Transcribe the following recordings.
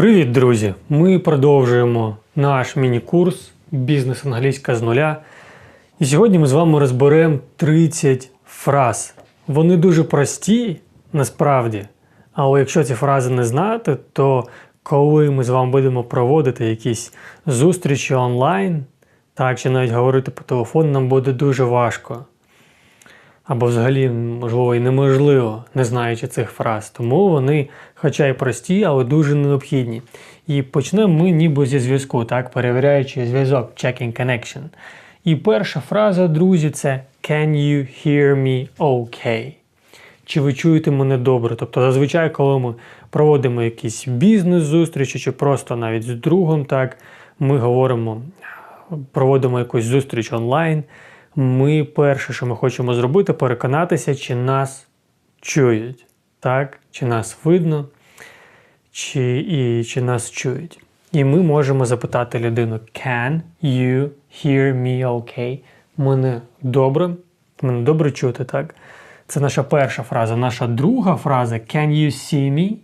Привіт, друзі! Ми продовжуємо наш міні-курс Бізнес англійська з нуля. І сьогодні ми з вами розберемо 30 фраз. Вони дуже прості насправді. Але якщо ці фрази не знати, то коли ми з вами будемо проводити якісь зустрічі онлайн, так чи навіть говорити по телефону, нам буде дуже важко. Або взагалі, можливо, і неможливо, не знаючи цих фраз. Тому вони, хоча й прості, але дуже необхідні. І почнемо ми ніби зі зв'язку, так, перевіряючи зв'язок, checking connection. І перша фраза, друзі, це Can you hear me okay? Чи ви чуєте мене добре? Тобто, зазвичай, коли ми проводимо якісь бізнес-зустрічі, чи просто навіть з другом, так, ми говоримо, проводимо якусь зустріч онлайн. Ми перше, що ми хочемо зробити, переконатися, чи нас чують, так? чи нас видно, чи, і, чи нас чують. І ми можемо запитати людину: Can you hear me okay? Мене добре, мене добре чути, так? Це наша перша фраза. Наша друга фраза Can you see me?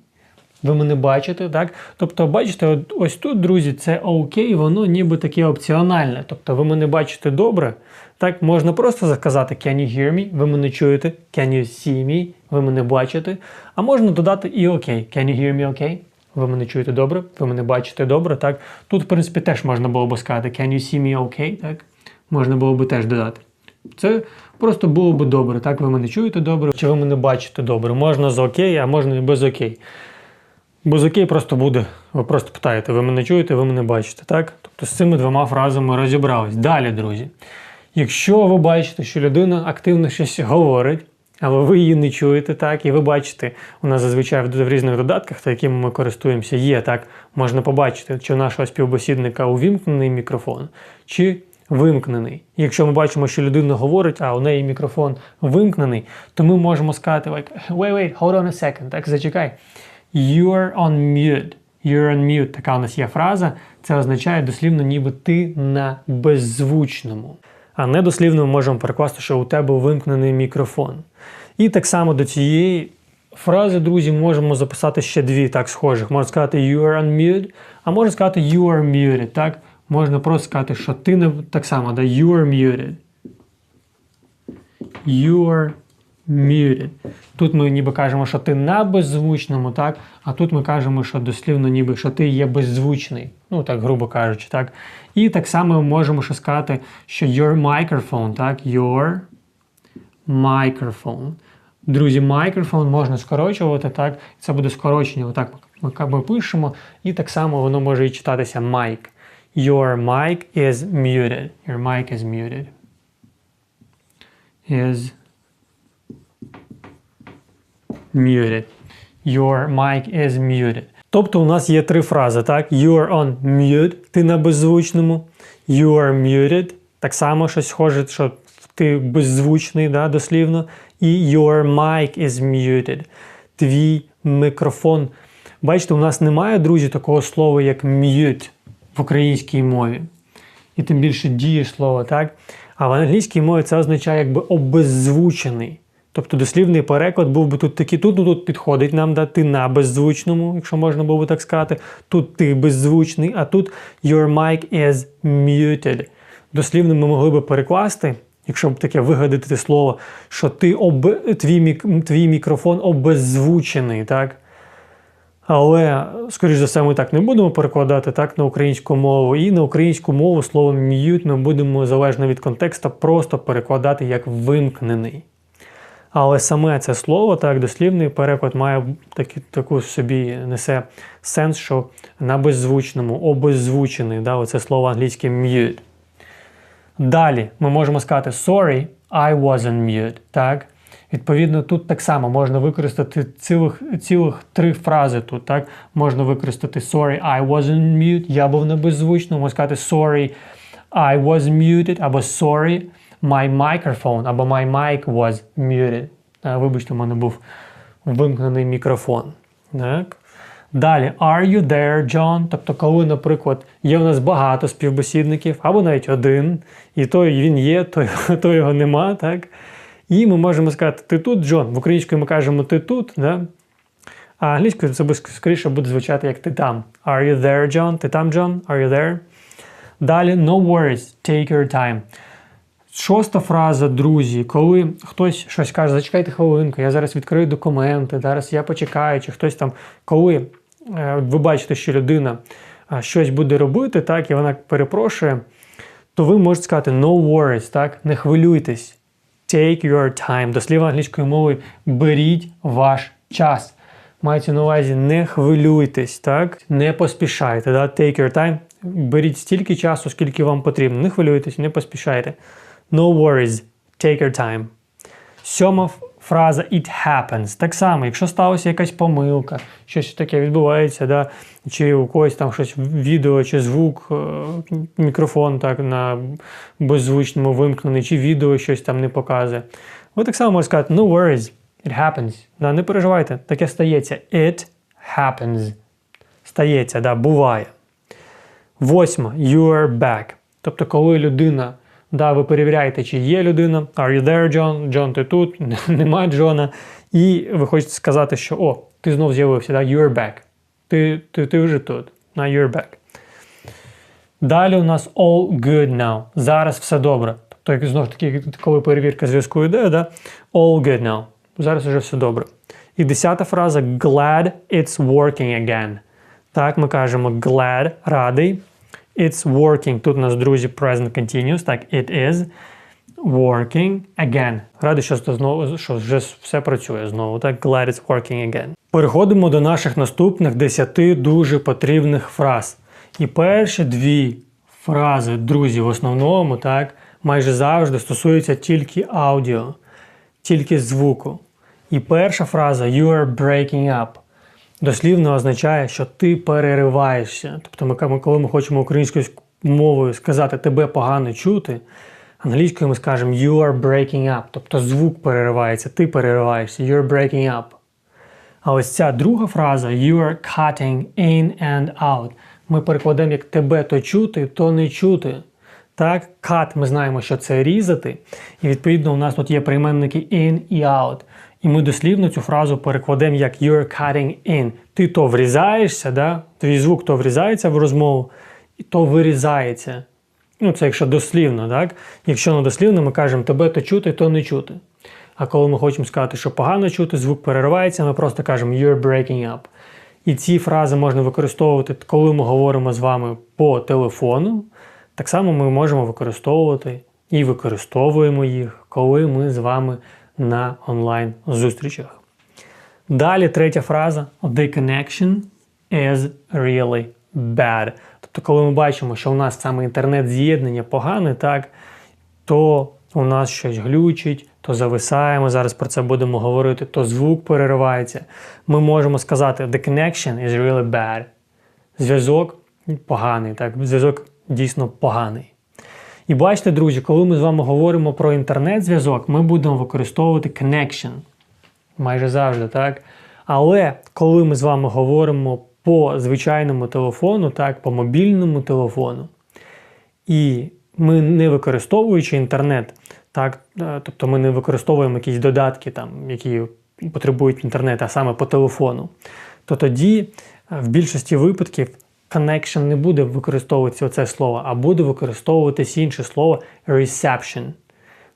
Ви мене бачите, так? Тобто, бачите, ось тут, друзі, це окей, воно ніби таке опціональне. Тобто, ви мене бачите добре. Так, можна просто заказати Can you hear me? Ви мене чуєте, Can you see me? Ви мене бачите. А можна додати і окей. Can you hear me okay? Ви мене чуєте добре, ви мене бачите добре. так? Тут, в принципі, теж можна було б сказати Can you see me okay? так? Можна було б теж додати. Це просто було б добре. Так, ви мене чуєте добре, чи ви мене бачите добре. Можна з окей, а можна і без окей. Без окей просто буде. Ви просто питаєте, ви мене чуєте, ви мене бачите, так? Тобто з цими двома фразами розібрались. Далі, друзі. Якщо ви бачите, що людина активно щось говорить, але ви її не чуєте, так, і ви бачите, у нас зазвичай в різних додатках, якими ми користуємося, є так, можна побачити, чи у нашого співбесідника увімкнений мікрофон, чи вимкнений. Якщо ми бачимо, що людина говорить, а у неї мікрофон вимкнений, то ми можемо сказати, like, wait, wait, hold on a second, так, зачекай. You're on mute. You're on mute. Така у нас є фраза. Це означає дослівно, ніби ти на беззвучному. А недослівно ми можемо перекласти, що у тебе вимкнений мікрофон. І так само до цієї фрази, друзі, можемо записати ще дві так схожих. Можна сказати you are on mute, а можна сказати you are muted. Так? Можна просто сказати, що ти не так само, да? you are muted. You are muted. Тут ми ніби кажемо, що ти на беззвучному, так? А тут ми кажемо, що дослівно, ніби що ти є беззвучний. Ну, так, грубо кажучи, так. І так само ми можемо ще сказати, що your microphone, так, your microphone. Друзі, microphone можна скорочувати, так? Це буде скорочення. Отак ми, ми пишемо, і так само воно може і читатися mic. Your mic is muted. Your mic is muted. Is muted. Your mic is muted. Тобто у нас є три фрази, так? You're on mute, ти на беззвучному. You are muted. Так само щось схоже, що ти беззвучний, да, дослівно. І your mic is muted. Твій мікрофон. Бачите, у нас немає, друзі, такого слова, як mute в українській мові. І тим більше дієслово, так? А в англійській мові це означає якби обеззвучений. Тобто дослівний переклад був би тут такий, тут ну, тут підходить нам дати на беззвучному, якщо можна було би так сказати. Тут ти беззвучний, а тут your mic is muted. Дослівно ми могли би перекласти, якщо б таке вигадати слово, що ти об... твій, мік... твій мікрофон обеззвучений. так? Але, скоріш за все, ми так не будемо перекладати так на українську мову. І на українську мову слово mute ми будемо залежно від контексту просто перекладати як вимкнений. Але саме це слово, так, дослівний переклад має такі, таку собі несе сенс, що на беззвучному, обеззвучений, да, оце слово англійське mute. Далі ми можемо сказати sorry, I wasn't mute. Так? Відповідно, тут так само можна використати цілих цілих три фрази тут. так? Можна використати sorry, I wasn't mute, я був на беззвучному, можна сказати sorry, I was muted, або sorry, my microphone, або my mic was muted. Вибачте, у мене був вимкнений мікрофон. Так. Далі, are you there, John? Тобто, коли, наприклад, є в нас багато співбесідників, або навіть один, і той він є, то, то його нема. так? І ми можемо сказати, ти тут, Джон. В українською ми кажемо ти тут. Да? А англійською це скоріше буде звучати як ти там. Are you there, John? Ти там, John? Are you there? Далі no worries, take your time. Шоста фраза, друзі, коли хтось щось каже, зачекайте хвилинку, я зараз відкрию документи, зараз я почекаю, чи хтось там, коли е, ви бачите, що людина е, щось буде робити, так, і вона перепрошує, то ви можете сказати no worries, так, не хвилюйтесь. Take your time. До слів англійської мови беріть ваш час. Мається на увазі, не хвилюйтесь, так? Не поспішайте. Да? Take your time. Беріть стільки часу, скільки вам потрібно. Не хвилюйтесь, не поспішайте. No worries. Take your time. Сьома фраза it happens. Так само, якщо сталася якась помилка, щось таке відбувається, да? чи у когось там щось відео чи звук, е, мікрофон так на беззвучному вимкнений, чи відео щось там не показує. Ви так само можете сказати, no worries, it happens. Да, не переживайте, таке стається. It happens. Стається, да, буває. Восьма, you're back. Тобто, коли людина, да, ви перевіряєте, чи є людина, are you there, John? Джон, ти тут, нема Джона. І ви хочете сказати, що о, ти знов з'явився, да, you're back. Ти, ти, ти вже тут. На you're back. Далі у нас all good now. Зараз все добре. Тобто, як знову ж таки, коли перевірка зв'язку йде, да? all good now. Зараз вже все добре. І десята фраза glad it's working again. Так, ми кажемо glad, радий. It's working. Тут у нас, друзі, present continuous. Так, it is working again. Радий, що, знову, що вже все працює знову. Так, glad it's working again. Переходимо до наших наступних 10 дуже потрібних фраз. І перші дві фрази, друзі, в основному, так, майже завжди стосуються тільки аудіо, тільки звуку. І перша фраза you are breaking up дослівно означає, що ти перериваєшся. Тобто, ми, коли ми хочемо українською мовою сказати тебе погано чути, англійською ми скажемо you are breaking up, тобто звук переривається, ти перериваєшся, you are breaking up. А ось ця друга фраза you are cutting in and out. Ми перекладемо як тебе то чути, то не чути. Так, cut ми знаємо, що це різати. І відповідно у нас тут є прийменники in і out. І ми дослівно цю фразу перекладемо як you're cutting in. Ти то врізаєшся, да? твій звук то врізається в розмову, і то вирізається. Ну, це якщо дослівно, так? Якщо не дослівно, ми кажемо тебе то чути, то не чути. А коли ми хочемо сказати, що погано чути, звук переривається, ми просто кажемо you're breaking up. І ці фрази можна використовувати, коли ми говоримо з вами по телефону. Так само ми можемо використовувати і використовуємо їх, коли ми з вами на онлайн зустрічах. Далі третя фраза The connection is really bad. Тобто, коли ми бачимо, що у нас саме інтернет-з'єднання погане, так, то у нас щось глючить, то зависаємо, зараз про це будемо говорити, то звук переривається. Ми можемо сказати The connection is really bad. Зв'язок поганий, так, зв'язок дійсно поганий. І бачите, друзі, коли ми з вами говоримо про інтернет-зв'язок, ми будемо використовувати connection. Майже завжди, так? Але коли ми з вами говоримо по звичайному телефону, так, по мобільному телефону, і ми не використовуючи інтернет, так, е, тобто ми не використовуємо якісь додатки, там, які потребують інтернету, а саме по телефону, то тоді е, в більшості випадків connection не буде використовуватися оце слово, а буде використовуватись інше слово reception.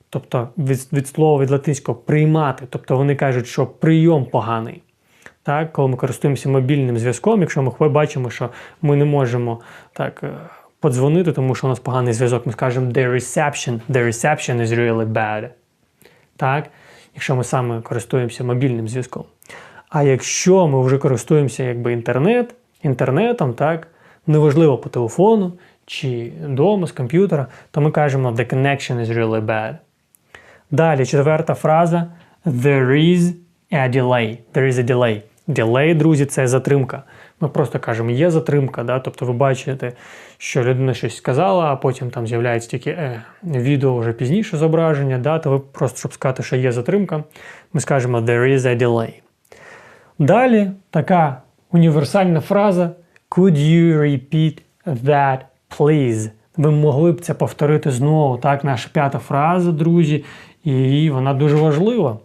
Тобто від, від слова від латинського приймати. Тобто вони кажуть, що прийом поганий. Так, коли ми користуємося мобільним зв'язком, якщо ми бачимо, що ми не можемо так е, подзвонити, тому що у нас поганий зв'язок, ми скажемо the reception, the reception is really bad. Так, якщо ми саме користуємося мобільним зв'язком. А якщо ми вже користуємося якби інтернет, інтернетом, так, неважливо по телефону чи вдома з комп'ютера, то ми кажемо the connection is really bad. Далі, четверта фраза There is a delay. There is a delay. Delay, друзі, це затримка. Ми просто кажемо, є затримка, да? тобто ви бачите, що людина щось сказала, а потім там з'являється тільки е, відео вже пізніше зображення, да? то ви просто, щоб сказати, що є затримка, ми скажемо There is a delay. Далі така універсальна фраза Could you repeat that, please? Ви могли б це повторити знову. Так, наша п'ята фраза, друзі, і вона дуже важлива.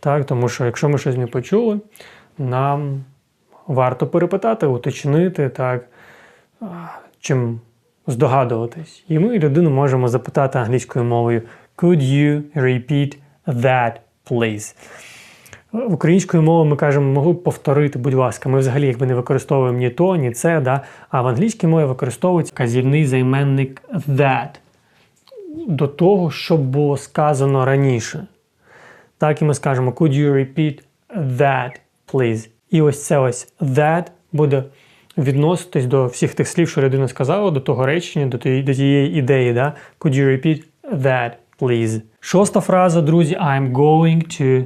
Так, тому що якщо ми щось не почули, нам варто перепитати, уточнити, так, чим здогадуватись. І ми людину можемо запитати англійською мовою Could you repeat that, please? Українською мовою ми кажемо, могли б повторити, будь ласка, ми взагалі якби не використовуємо ні то, ні це, да? а в англійській мові використовується казівний займенник that до того, що було сказано раніше. Так і ми скажемо Could you repeat that, please? І ось це ось that буде відноситись до всіх тих слів, що людина сказала, до того речення, до тієї, до тієї ідеї. Да? Could you repeat that, please? Шоста фраза, друзі, I'm going to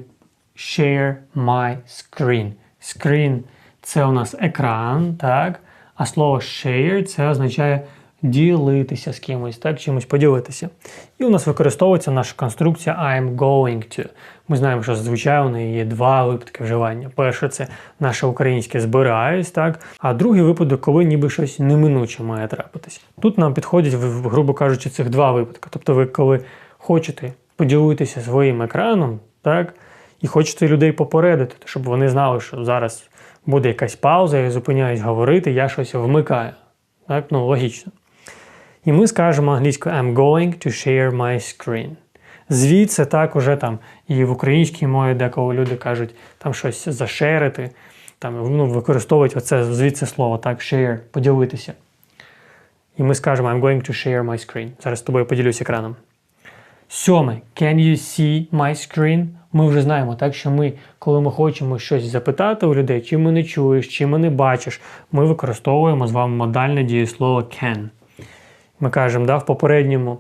share my screen. Screen – це у нас екран, так? А слово share це означає ділитися з кимось, так, чимось поділитися. І у нас використовується наша конструкція I'm going to. Ми знаємо, що зазвичай у неї є два випадки вживання. Перше, це наше українське збираюсь, так, а другий випадок, коли ніби щось неминуче має трапитися. Тут нам підходять, грубо кажучи, цих два випадки. Тобто, ви коли хочете поділитися своїм екраном, так, і хочете людей попередити, щоб вони знали, що зараз буде якась пауза, я зупиняюсь говорити, я щось вмикаю. Так, ну логічно. І ми скажемо англійською I'm going to share my screen. Звідси так уже там і в українській мові деколи люди кажуть там щось зашерити, там ну, використовують оце звідси слово, так, share, поділитися. І ми скажемо I'm going to share my screen. Зараз з тобою поділюсь екраном. Сьоме, can you see my screen? Ми вже знаємо, так що ми, коли ми хочемо щось запитати у людей, чи ми не чуєш, чи ми не бачиш, ми використовуємо з вами модальне дієслово can. Ми кажемо, да, в попередньому,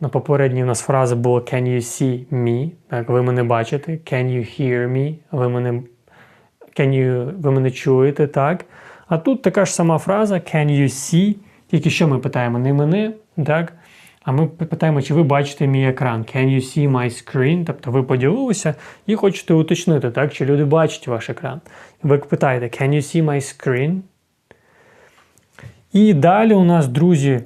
на попередній у нас фраза була Can you see me? Так, ви мене бачите. Can you hear me? Ви мене can you, ви мене чуєте, так? А тут така ж сама фраза Can you see? Тільки що ми питаємо не мене, так? А ми питаємо, чи ви бачите мій екран. Can you see my screen? Тобто ви поділилися і хочете уточнити, так? чи люди бачать ваш екран. Ви питаєте, Can you see my screen? І далі у нас, друзі,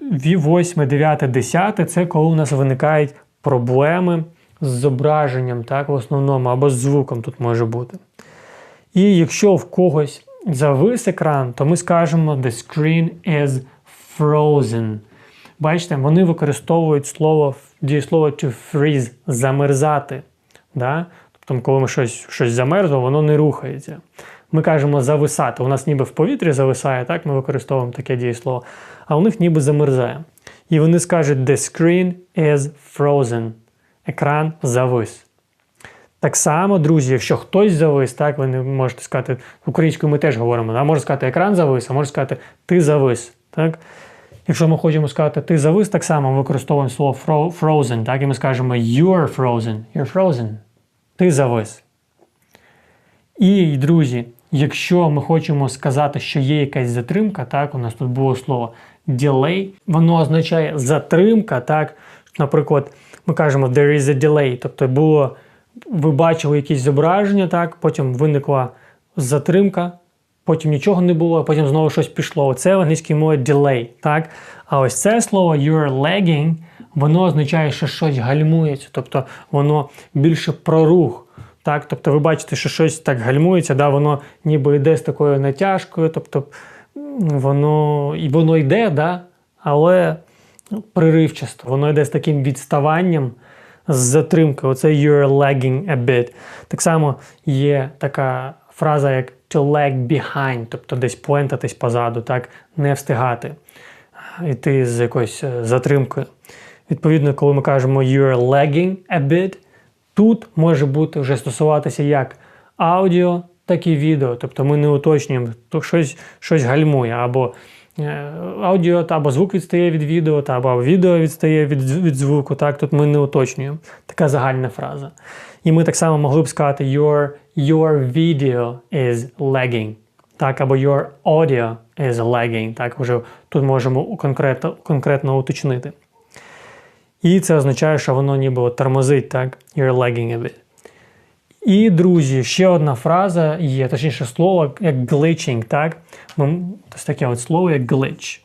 8, 9, 10 це коли у нас виникають проблеми з зображенням, так, в основному, або з звуком тут може бути. І якщо в когось завис екран, то ми скажемо The screen is frozen. Бачите, вони використовують слово дієслово to freeze замерзати. Да? Тобто, коли ми щось щось замерзло, воно не рухається. Ми кажемо зависати. У нас ніби в повітрі зависає, так ми використовуємо таке дієслово, а у них ніби замерзає. І вони скажуть The screen is frozen. Екран завис. Так само, друзі, якщо хтось завис, так, ви не можете сказати, українською ми теж говоримо, да? можна сказати, екран завис, а можна сказати, ти завис. Так? Якщо ми хочемо сказати ти завис, так само використовуємо слово frozen, так, і ми скажемо you're frozen. You're frozen. Ти завис. І, друзі, якщо ми хочемо сказати, що є якась затримка, так, у нас тут було слово delay, воно означає затримка, так, наприклад, ми кажемо there is a delay, тобто було, ви бачили якісь зображення, так, потім виникла затримка, потім нічого не було, а потім знову щось пішло. Це в англійській мові delay. так? А ось це слово you're lagging, воно означає, що щось гальмується, тобто воно більше про рух. Так? Тобто ви бачите, що щось так гальмується, да? воно ніби йде з такою натяжкою, тобто воно і воно йде, да? але приривчасто, воно йде з таким відставанням. З затримкою, оце you're lagging a bit. Так само є така фраза, як to lag behind, тобто десь плентатись позаду, так, не встигати, йти з якоюсь е, затримкою. Відповідно, коли ми кажемо you're lagging a bit, тут може бути вже стосуватися як аудіо, так і відео. Тобто ми не уточнюємо, то щось щось гальмує, або е, аудіо, або звук відстає від відео, або відео відстає від від звуку. Так, Тут ми не уточнюємо. Така загальна фраза. І ми так само могли б сказати your your video is lagging. Так, або your audio is lagging. Так, вже тут можемо конкретно конкретно уточнити. І це означає, що воно ніби тормозить, так? You're lagging a bit. І, друзі, ще одна фраза є, точніше слово, як glitching, так? Ось таке от слово, як glitch.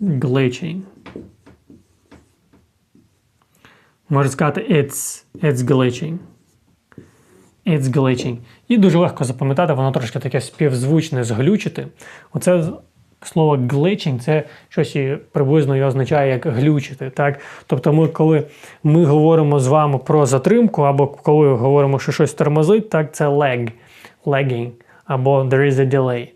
Glitching. Можна сказати it's it's glitching. It's glitching. І дуже легко запам'ятати, воно трошки таке співзвучне зглючити. Оце слово glitching це щось і приблизно і означає як глючити. Так? Тобто, ми, коли ми говоримо з вами про затримку, або коли говоримо, що щось тормозить, так це lag, lagging, або there is a delay.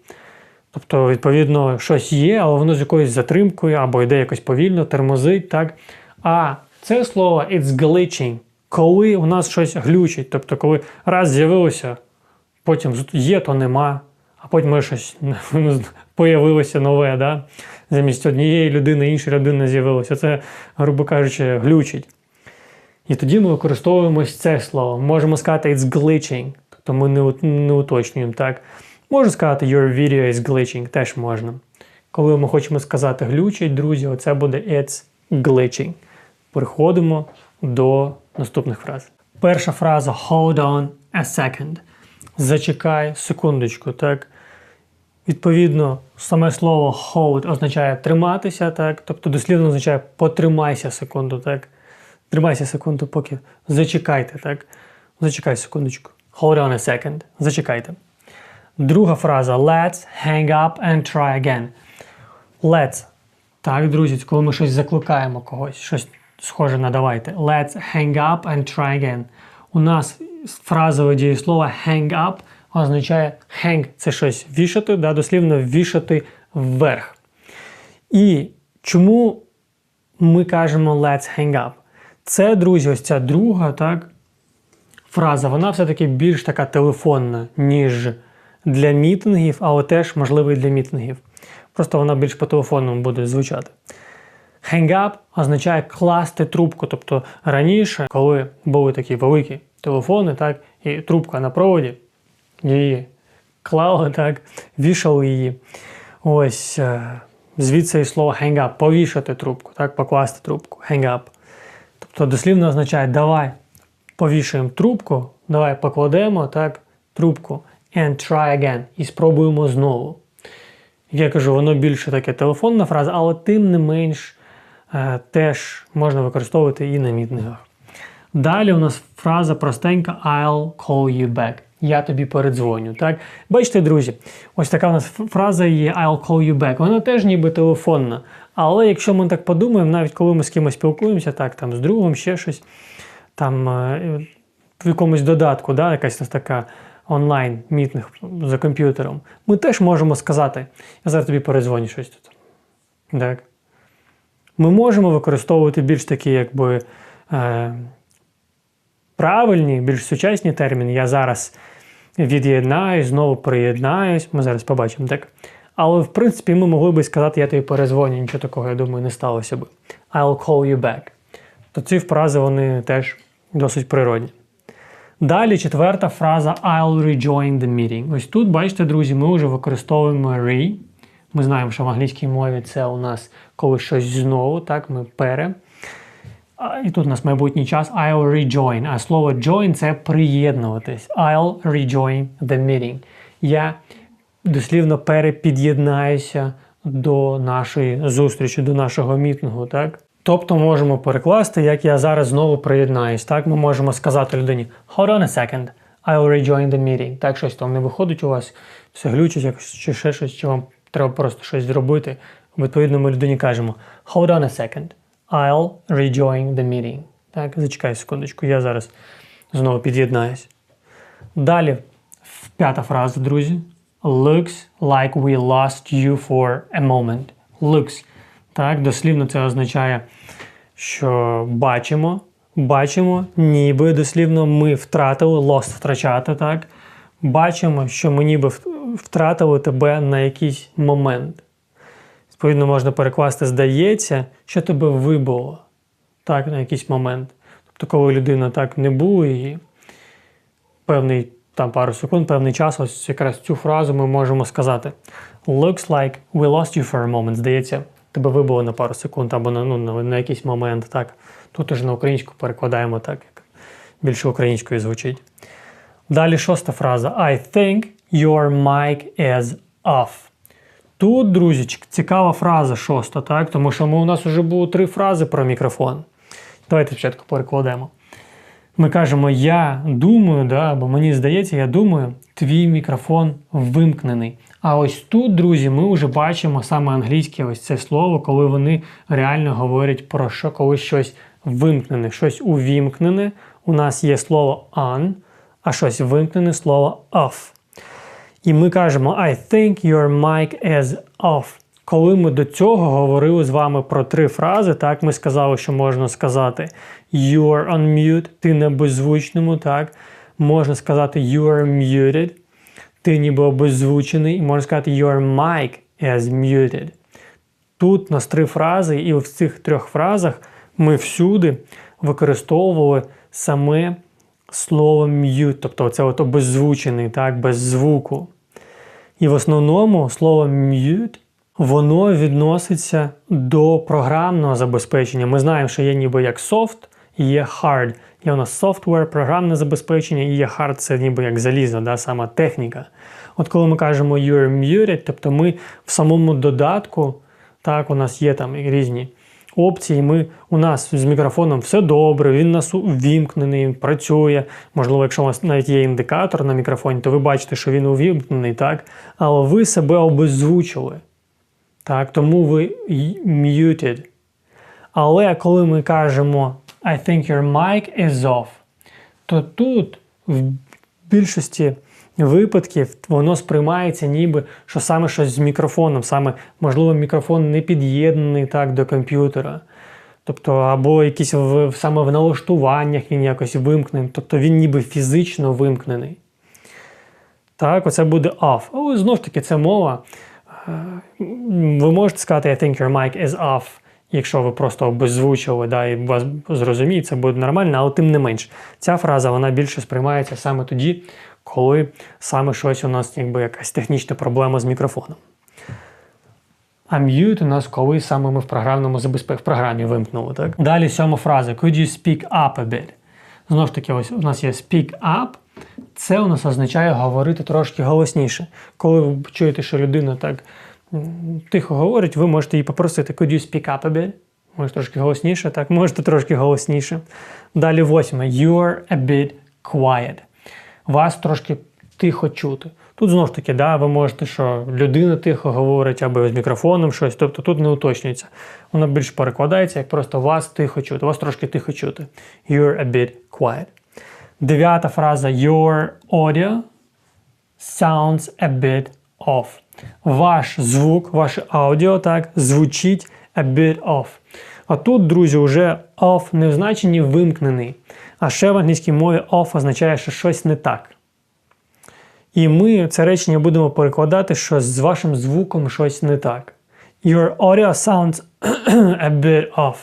Тобто, відповідно, щось є, але воно з якоюсь затримкою, або йде якось повільно, тормозить, так? А це слово it's glitching, коли у нас щось глючить. Тобто, коли раз з'явилося, потім є, то нема, а потім щось появилося нове, да? замість однієї людини інша людина з'явилася. Це, грубо кажучи, глючить. І тоді ми використовуємо це слово. Можемо сказати it's glitching, тобто ми не, не уточнюємо так. Можна сказати your video is glitching, теж можна. Коли ми хочемо сказати глючить, друзі, оце буде it's glitching. Переходимо до наступних фраз. Перша фраза hold on a second. Зачекай секундочку, так? Відповідно, саме слово hold означає триматися, так? Тобто дослівно означає потримайся секунду, так? Тримайся секунду, поки зачекайте, так? Зачекай секундочку. Hold on a second. Зачекайте. Друга фраза let's hang up and try again. Let's. Так, друзі, коли ми щось закликаємо когось, щось схоже на давайте. Let's hang up and try again. У нас фразове дієслово hang up означає hang це щось вішати, да, дослівно вішати вверх. І чому ми кажемо let's hang up? Це, друзі, ось ця друга, так, фраза, вона все-таки більш така телефонна, ніж для мітингів, але теж можливо і для мітингів. Просто вона більш по телефонному буде звучати. Hang up означає класти трубку. Тобто раніше, коли були такі великі телефони, так, і трубка на проводі, її клали, так, вішали її. Ось е, звідси і слово hang up, повішати трубку, так, покласти трубку, hang up. Тобто дослівно означає давай повішаємо трубку, давай покладемо так, трубку and try again і спробуємо знову. Я кажу, воно більше таке телефонна фраза, але тим не менш теж можна використовувати і на мітингах. Далі у нас фраза простенька I'll call you back. Я тобі передзвоню. Так? Бачите, друзі, ось така у нас фраза є I'll call you back. Вона теж ніби телефонна. Але якщо ми так подумаємо, навіть коли ми з кимось спілкуємося, так, там з другом ще щось, там е, в якомусь додатку, да, якась така онлайн мітинг за комп'ютером, ми теж можемо сказати, я зараз тобі передзвоню щось тут. Так. Ми можемо використовувати більш такі, якби е, правильні, більш сучасні терміни. Я зараз від'єднаюсь, знову приєднаюсь. Ми зараз побачимо, так? Але в принципі ми могли би сказати, я тобі перезвоню, нічого такого, я думаю, не сталося би. I'll call you back. То ці фрази вони теж досить природні. Далі четверта фраза I'll rejoin the meeting. Ось тут, бачите, друзі, ми вже використовуємо re. Ми знаємо, що в англійській мові це у нас коли щось знову, так, ми пере. І тут у нас майбутній час I'll rejoin. А слово join це приєднуватись. I'll rejoin the meeting. Я дослівно перепід'єднаюся до нашої зустрічі, до нашого мітингу, так? Тобто можемо перекласти, як я зараз знову приєднаюсь. Так, ми можемо сказати людині Hold on a second, I'll rejoin the meeting. Так, щось там не виходить у вас, все глючить, чи ще щось, чи вам треба просто щось зробити. Відповідно, ми людині кажемо Hold on a second, I'll rejoin the meeting. Так, зачекай секундочку, я зараз знову під'єднаюсь. Далі, п'ята фраза, друзі. Looks like we lost you for a moment. Looks. Так, дослівно це означає, що бачимо, бачимо, ніби дослівно ми втратили, lost втрачати, так. Бачимо, що ми ніби втратили тебе на якийсь момент. Відповідно, можна перекласти, здається, що тебе вибило так, на якийсь момент. Тобто, коли людина так не було її, певний там пару секунд, певний час, ось якраз цю фразу ми можемо сказати. Looks like we lost you for a moment. Здається, тебе вибило на пару секунд або на, ну, на, на якийсь момент. Так. Тут уже на українську перекладаємо так, як більше українською звучить. Далі шоста фраза. I think your mic is off. Тут, друзі, цікава фраза шоста, так? Тому що ми, у нас вже було три фрази про мікрофон. Давайте спочатку перекладемо. Ми кажемо я думаю, да, або мені здається, я думаю, твій мікрофон вимкнений. А ось тут, друзі, ми вже бачимо саме англійське ось це слово, коли вони реально говорять про що, коли щось вимкнене, щось увімкнене. У нас є слово on, а щось вимкнене слово off. І ми кажемо I think your mic is off. Коли ми до цього говорили з вами про три фрази, так, ми сказали, що можна сказати you're on mute, ти на беззвучному, так. Можна сказати you're muted, ти ніби обезвучений, і можна сказати your mic is muted. Тут нас три фрази, і в цих трьох фразах ми всюди використовували саме слово mute, тобто це от обезвучений, так, без звуку. І в основному слово mute воно відноситься до програмного забезпечення. Ми знаємо, що є ніби як soft і є hard. Є у нас software, програмне забезпечення, і є hard це ніби як залізо, да, сама техніка. От коли ми кажемо you're muted, тобто ми в самому додатку, так, у нас є там різні опції. Ми, у нас з мікрофоном все добре, він нас увімкнений, працює. Можливо, якщо у вас навіть є індикатор на мікрофоні, то ви бачите, що він увімкнений, так? Але ви себе обезвучили. Так, тому ви muted. Але коли ми кажемо I think your mic is off, то тут в більшості випадків воно сприймається ніби, що саме щось з мікрофоном, саме, можливо, мікрофон не під'єднаний так до комп'ютера. Тобто, або якісь в, саме в налаштуваннях він якось вимкнений, тобто він ніби фізично вимкнений. Так, оце буде off. Але знову ж таки, це мова. Е, Ви можете сказати I think your mic is off, якщо ви просто обезвучили, да, і вас зрозуміють, це буде нормально, але тим не менш, ця фраза вона більше сприймається саме тоді, коли саме щось у нас якби якась технічна проблема з мікрофоном. А mute у нас коли саме ми в програмному забезпеці в програмі вимкнули. Так? Далі сьома фраза. Could you speak up a bit? Знову ж таки, ось у нас є speak up. Це у нас означає говорити трошки голосніше. Коли ви чуєте, що людина так тихо говорить, ви можете її попросити Could you speak up a bit? Може трошки голосніше, так, можете трошки голосніше. Далі восьме. You're a bit quiet. Вас трошки тихо чути. Тут знову ж таки, да, ви можете, що людина тихо говорить або з мікрофоном щось, тобто тут не уточнюється. Воно більш перекладається, як просто вас тихо чути, вас трошки тихо чути. You're a bit quiet. Дев'ята фраза Your audio sounds a bit off. Ваш звук, ваше аудіо так, звучить a bit off. А тут, друзі, вже off не в значенні вимкнений. А ще в англійській мові off означає, що щось не так. І ми це речення будемо перекладати, що з вашим звуком щось не так. Your audio sounds a bit off.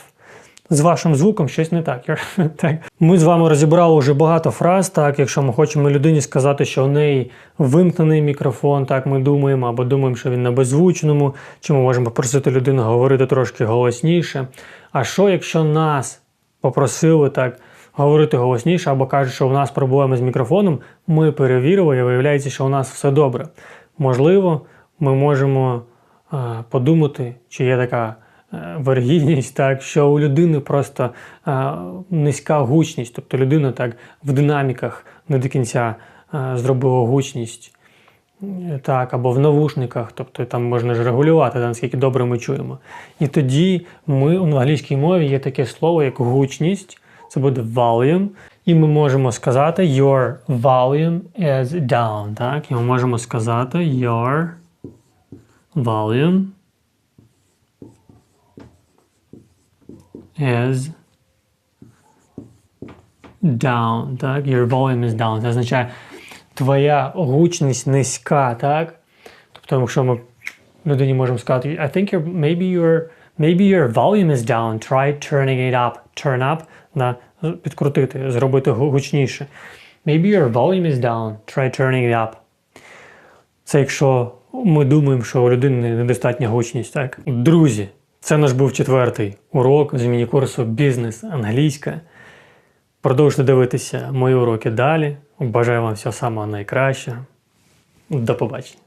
З вашим звуком щось не так. Так. Ми з вами розібрали вже багато фраз. Так, якщо ми хочемо людині сказати, що у неї вимкнений мікрофон, так ми думаємо, або думаємо, що він на беззвучному, чи ми можемо попросити людину говорити трошки голосніше. А що, якщо нас попросили так говорити голосніше, або кажуть, що у нас проблеми з мікрофоном, ми перевірили і виявляється, що у нас все добре. Можливо, ми можемо е, подумати, чи є така е, вергідність, так, що у людини просто е, низька гучність, тобто людина так в динаміках не до кінця зробила гучність. Так, або в навушниках, тобто там можна ж регулювати, наскільки добре ми чуємо. І тоді ми у англійській мові є таке слово, як гучність, це буде volume, і ми можемо сказати your volume is down. Так, і ми можемо сказати your volume is down. Так, your volume is down. Це означає твоя гучність низька, так? Тобто, якщо ми людині можемо сказати, I think your, maybe your, maybe your volume is down, try turning it up. Turn up, На, підкрутити, зробити гучніше. Maybe your volume is down, try turning it up. Це якщо ми думаємо, що у людини недостатня гучність, так? Друзі, це наш був четвертий урок з міні-курсу Бізнес англійська. Продовжуйте дивитися мої уроки далі. Бажаю вам всього самого найкращого. До побачення.